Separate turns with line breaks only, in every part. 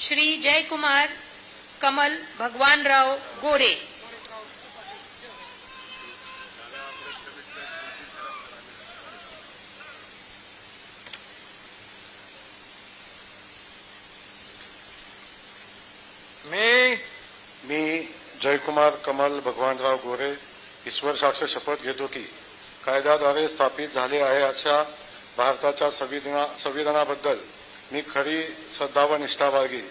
श्री जयकुमार कमल भगवानराव गोरे।
मी
मी जयकुमार कमल भगवानराव गोरे ईश्वर साक्ष शपथ घेतो की कायद्याद्वारे स्थापित झाले आहे अशा भारताच्या संविधाना संविधानाबद्दल मी खरी श्रद्धा व निष्ठा बाळगीन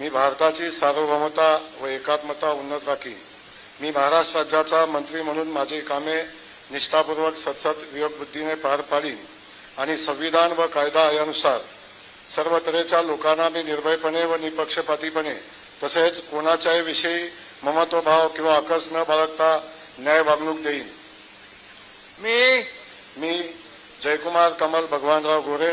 मी भारताची सार्वभौमता व एकात्मता उन्नत राखीन मी महाराष्ट्र राज्याचा मंत्री म्हणून माझी कामे निष्ठापूर्वक सतसत विवेकबुद्धीने पार पाडीन आणि संविधान व कायदा यानुसार सर्व तऱ्हेच्या लोकांना मी निर्भयपणे व निपक्षपातीपणे तसेच कोणाच्याही विषयी ममत्वभाव किंवा आकस न बाळगता न्याय वागणूक देईन.
मी
मी जयकुमार कमल भगवानराव गोरे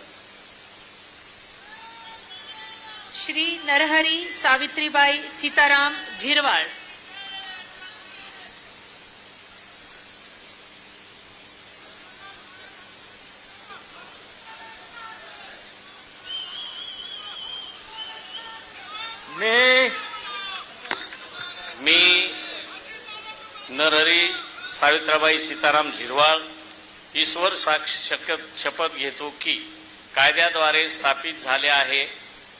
श्री नरहरी सावित्रीबाई सीताराम झिरवाळ.
मी
मी नरहरी सावित्राबाई सीताराम झिरवाळ ईश्वर साक्ष शपथ शपथ घेतो की कायद्याद्वारे स्थापित झाले आहे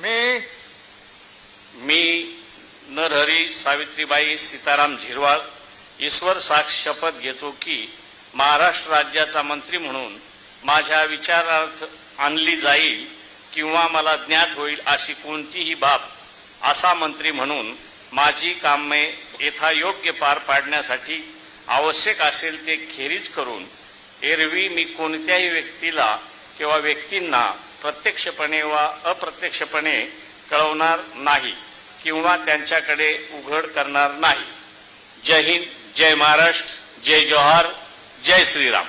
मी
मी नरहरी सावित्रीबाई सीताराम झिरवाळ ईश्वर साक्ष शपथ घेतो की महाराष्ट्र राज्याचा मंत्री म्हणून माझ्या विचारार्थ आणली जाईल किंवा मला ज्ञात होईल अशी कोणतीही बाब असा मंत्री म्हणून माझी कामे यथायोग्य पार पाडण्यासाठी आवश्यक असेल ते खेरीज करून एरवी मी कोणत्याही व्यक्तीला किंवा व्यक्तींना प्रत्यक्षपणे वा अप्रत्यक्षपणे कळवणार नाही किंवा त्यांच्याकडे उघड करणार नाही. जय हिंद जय महाराष्ट्र जय जोहार जय श्रीराम.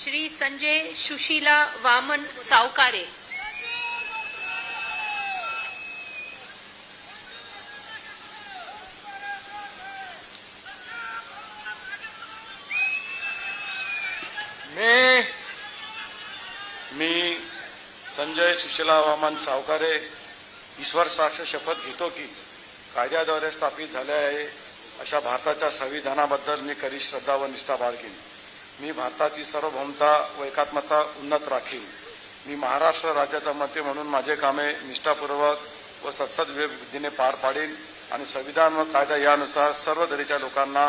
श्री संजय सुशीला वामन सावकारे.
मी
मी संजय सुशीला वामन सावकारे ईश्वर साक्ष शपथ घेतो की कायद्याद्वारे स्थापित झाले आहे अशा भारताच्या संविधानाबद्दल मी खरी श्रद्धा व निष्ठा बाळगेन. मी भारताची सार्वभौमता व एकात्मता उन्नत राखीन. मी महाराष्ट्र राज्याचा मंत्री म्हणून माझे कामे निष्ठापूर्वक व सत्सद बुद्धीने पार पाडीन आणि संविधान व कायदा यानुसार सर्व दरीच्या लोकांना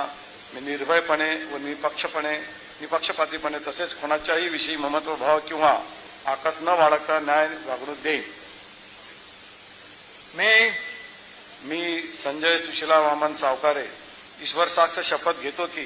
मी निर्भयपणे व निपक्षपणे निपक्षपातीपणे तसेच कोणाच्याही विषयी ममत्वभाव किंवा आकस न बाळगता न्याय वागणूक देईन.
मी
मी संजय सुशिला वामन सावकारे. ईश्वर साक्ष शपथ घेतो की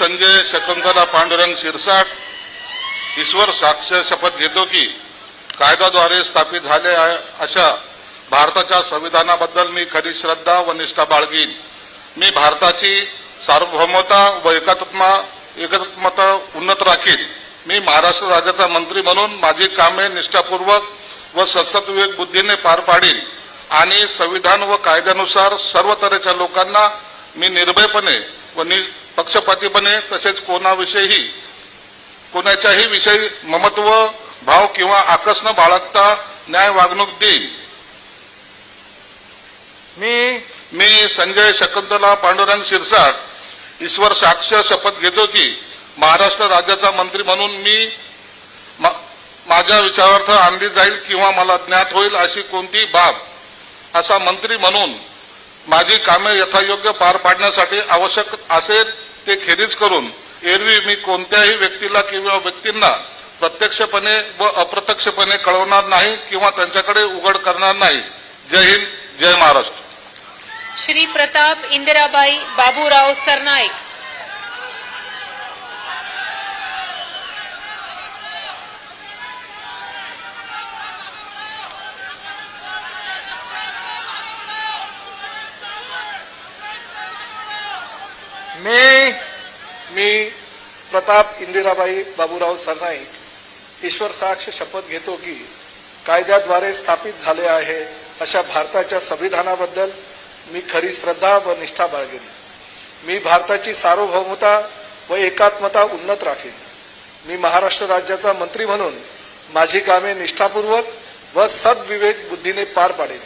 संजय शकुंतला पांडुरंग शिरसाट ईश्वर साक्ष शपथ घेतो की कायद्याद्वारे स्थापित झाले आहे अशा भारताच्या संविधानाबद्दल मी खरी श्रद्धा व निष्ठा बाळगीन. मी भारताची सार्वभौमता व एकात्मा एकात्मता उन्नत राखीन. मी महाराष्ट्र राज्याचा मंत्री म्हणून माझी कामे निष्ठापूर्वक व सत्सत्विवेक बुद्धीने पार पाडीन आणि संविधान व कायद्यानुसार सर्व तऱ्हेच्या लोकांना मी निर्भयपणे व निपक्षपातीपणे तसेच कोणाविषयी कोणाच्याही विषयी ममत्व भाव किंवा आकस न बाळगता न्याय वागणूक देईन.
मी
मी संजय शकुंतला पांडुरंग शिरसाट ईश्वर साक्ष शपथ घेतो की महाराष्ट्र राज्याचा मंत्री म्हणून मी मा- माझ्या विचारार्थ आणली जाईल किंवा मला ज्ञात होईल अशी कोणती बाब असा मंत्री म्हणून माझी कामे यथायोग्य पार पाडण्यासाठी आवश्यक असेल ते खेरीज करून एरवी मी कोणत्याही व्यक्तीला किंवा व्यक्तींना प्रत्यक्षपणे व अप्रत्यक्षपणे कळवणार नाही किंवा त्यांच्याकडे उघड करणार नाही. जय हिंद जय महाराष्ट्र.
श्री प्रताप इंदिराबाई बाबूराव सरनाईक.
मी
मी प्रताप इंदिराबाई बाबूराव सरनाईक ईश्वर साक्ष शपथ घेतो की कायद्याद्वारे स्थापित झाले आहे अशा भारताच्या संविधानाबद्दल मी खरी श्रद्धा व निष्ठा बाळगेन. मी भारताची सार्वभौमता व एकात्मता उन्नत राखेन. मी महाराष्ट्र राज्याचा मंत्री म्हणून माझी कामे निष्ठापूर्वक व सद्विवेक बुद्धीने पार पाडेन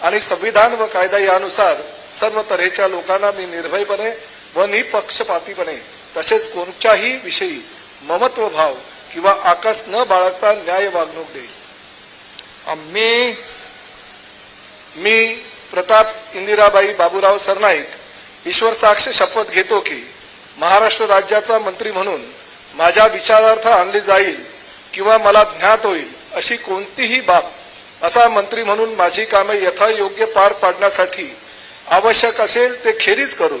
आणि संविधान व कायदा यानुसार सर्व तऱ्हेच्या लोकांना मी निर्भयपणे व निपक्षपातीपणे तसेच कोणत्याही विषयी ममत्व भाव किंवा आकस न बाळगता न्याय वागणूक देईल.
मी
मी प्रताप इंदिराबाई बाबूराव सरनाईक ईश्वर साक्ष शपथ घेतो की महाराष्ट्र राज्याचा मंत्री म्हणून माझ्या विचारार्थ आणली जाईल किंवा मला ज्ञात होईल अशी कोणतीही बाब असा मंत्री म्हणून माझी कामे यथायोग्य पार पाडण्यासाठी आवश्यक असेल ते खेरीज करून